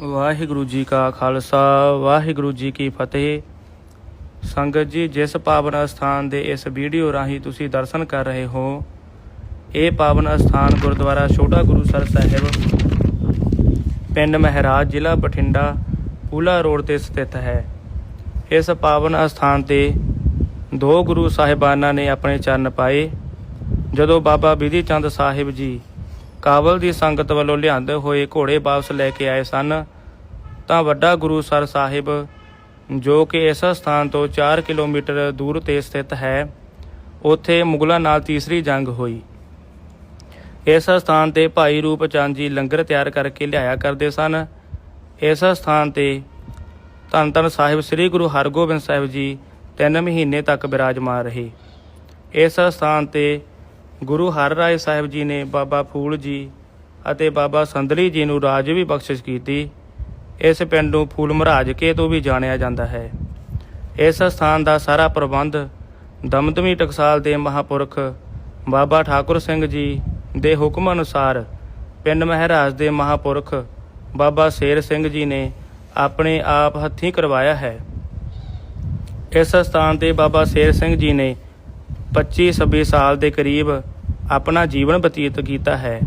ਵਾਹਿਗੁਰੂ ਜੀ ਕਾ ਖਾਲਸਾ, ਵਾਹਿਗੁਰੂ ਜੀ ਕੀ ਫਤਿਹ। ਸੰਗਤ ਜੀ, ਜਿਸ ਪਾਵਨ ਅਸਥਾਨ ਦੇ ਇਸ ਵੀਡੀਓ ਰਾਹੀਂ ਤੁਸੀਂ ਦਰਸ਼ਨ ਕਰ ਰਹੇ ਹੋ, ਇਹ ਪਾਵਨ ਅਸਥਾਨ ਗੁਰਦੁਆਰਾ ਛੋਟਾ ਗੁਰੂ ਸਰ ਸਾਹਿਬ, ਪਿੰਡ ਮਹਿਰਾਜ, ਜ਼ਿਲ੍ਹਾ ਬਠਿੰਡਾ, ਪੂਲਾ ਰੋਡ ਤੇ ਸਥਿਤ ਹੈ। ਇਸ ਪਾਵਨ ਅਸਥਾਨ ਤੇ ਦੋ ਗੁਰੂ ਸਾਹਿਬਾਨਾਂ ਨੇ ਆਪਣੇ ਚਰਨ ਪਾਏ। ਜਦੋਂ ਬਾਬਾ ਬਿਧੀ ਚੰਦ ਸਾਹਿਬ ਜੀ ਕਾਬਲ ਦੀ ਸੰਗਤ ਵੱਲੋਂ ਲਿਆਂਦੇ ਹੋਏ ਘੋੜੇ ਵਾਪਸ ਲੈ ਕੇ ਆਏ ਸਨ। ਤਾਂ ਵੱਡਾ ਗੁਰੂ ਸਰ ਸਾਹਿਬ, ਜੋ ਕਿ ਇਸ ਸਥਾਨ ਤੋਂ 4 ਕਿਲੋਮੀਟਰ ਦੂਰ ਤੇ ਸਥਿਤ ਹੈ, ਉੱਥੇ ਮੁਗਲਾਂ ਨਾਲ ਤੀਸਰੀ ਜੰਗ ਹੋਈ। ਇਸ ਸਥਾਨ ਤੇ ਭਾਈ ਰੂਪ ਚੰਦ ਜੀ ਲੰਗਰ ਤਿਆਰ ਕਰਕੇ ਲਿਆਇਆ ਕਰਦੇ ਸਨ। ਇਸ ਸਥਾਨ ਤੇ ਧੰਨ ਧੰਨ ਸਾਹਿਬ ਸ੍ਰੀ ਗੁਰੂ ਹਰਗੋਬਿੰਦ ਸਾਹਿਬ ਜੀ ਤਿੰਨ ਮਹੀਨੇ ਤੱਕ ਬਿਰਾਜਮਾਨ ਰਹੇ। ਇਸ ਸਥਾਨ ਤੇ ਗੁਰੂ ਹਰ ਰਾਏ ਸਾਹਿਬ ਜੀ ਨੇ ਬਾਬਾ ਫੂਲ ਜੀ ਅਤੇ ਬਾਬਾ ਸੰਦਲੀ ਜੀ ਨੂੰ ਰਾਜ ਵੀ ਬਖਸ਼ਿਸ਼ ਕੀਤੀ। ਇਸ ਪਿੰਡ ਨੂੰ ਫੂਲ ਮਹਾਰਾਜ ਕੇ ਤੋਂ ਵੀ ਜਾਣਿਆ ਜਾਂਦਾ ਹੈ। ਇਸ ਸਥਾਨ ਦਾ ਸਾਰਾ ਪ੍ਰਬੰਧ ਦਮਦਮੀ ਟਕਸਾਲ ਦੇ ਮਹਾਪੁਰਖ ਬਾਬਾ ਠਾਕੁਰ ਸਿੰਘ ਜੀ ਦੇ ਹੁਕਮ ਅਨੁਸਾਰ ਪਿੰਡ ਮਹਾਰਾਜ ਦੇ ਮਹਾਪੁਰਖ ਬਾਬਾ ਸ਼ੇਰ ਸਿੰਘ ਜੀ ਨੇ ਆਪਣੇ ਆਪ ਹੱਥੀਂ ਕਰਵਾਇਆ ਹੈ। ਇਸ ਸਥਾਨ ਤੇ ਬਾਬਾ ਸ਼ੇਰ ਸਿੰਘ ਜੀ ਨੇ 25-26 ਸਾਲ ਦੇ ਕਰੀਬ ਆਪਣਾ ਜੀਵਨ ਬਤੀਤ ਕੀਤਾ ਹੈ।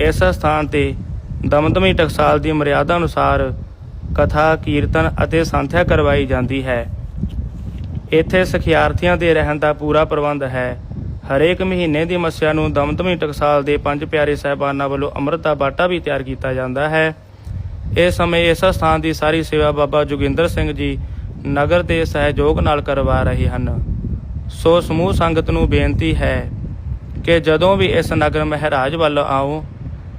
ਇਸ ਸਥਾਨ ਤੇ ਦਮਦਮੀ ਟਕਸਾਲ ਦੀ ਮਰਿਆਦਾ ਅਨੁਸਾਰ ਕਥਾ, ਕੀਰਤਨ ਅਤੇ ਸੰਥਿਆ ਕਰਵਾਈ ਜਾਂਦੀ ਹੈ। ਇੱਥੇ ਸਿਖਿਆਰਥੀਆਂ ਦੇ ਰਹਿਣ ਦਾ ਪੂਰਾ ਪ੍ਰਬੰਧ ਹੈ। ਹਰੇਕ ਮਹੀਨੇ ਦੀ ਮੱਸਿਆ ਨੂੰ ਦਮਦਮੀ ਟਕਸਾਲ ਦੇ ਪੰਜ ਪਿਆਰੇ ਸਾਹਿਬਾਨਾਂ ਵੱਲੋਂ ਅੰਮ੍ਰਿਤ ਦਾ ਬਾਟਾ ਵੀ ਤਿਆਰ ਕੀਤਾ ਜਾਂਦਾ ਹੈ। ਇਸ ਸਮੇਂ ਇਸ ਸਥਾਨ ਦੀ ਸਾਰੀ ਸੇਵਾ ਬਾਬਾ ਜੋਗਿੰਦਰ ਸਿੰਘ ਜੀ ਨਗਰ ਦੇ ਸਹਿਯੋਗ ਨਾਲ ਕਰਵਾ ਰਹੇ ਹਨ। ਸੋ ਸਮੂਹ ਸੰਗਤ ਨੂੰ ਬੇਨਤੀ ਹੈ ਕਿ ਜਦੋਂ ਵੀ ਇਸ ਨਗਰ ਮਹਾਰਾਜ ਵੱਲ ਆਓ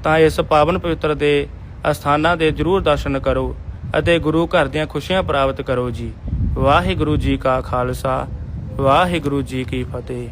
ਤਾਂ ਇਸ ਪਾਵਨ ਪਵਿੱਤਰ ਦੇ ਅਸਥਾਨਾਂ ਦੇ ਜਰੂਰ ਦਰਸ਼ਨ ਕਰੋ ਅਤੇ ਗੁਰੂ ਘਰ ਦੀਆਂ ਖੁਸ਼ੀਆਂ ਪ੍ਰਾਪਤ ਕਰੋ ਜੀ। ਵਾਹਿਗੁਰੂ ਜੀ ਕਾ ਖਾਲਸਾ, ਵਾਹਿਗੁਰੂ ਜੀ ਕੀ ਫਤਿਹ।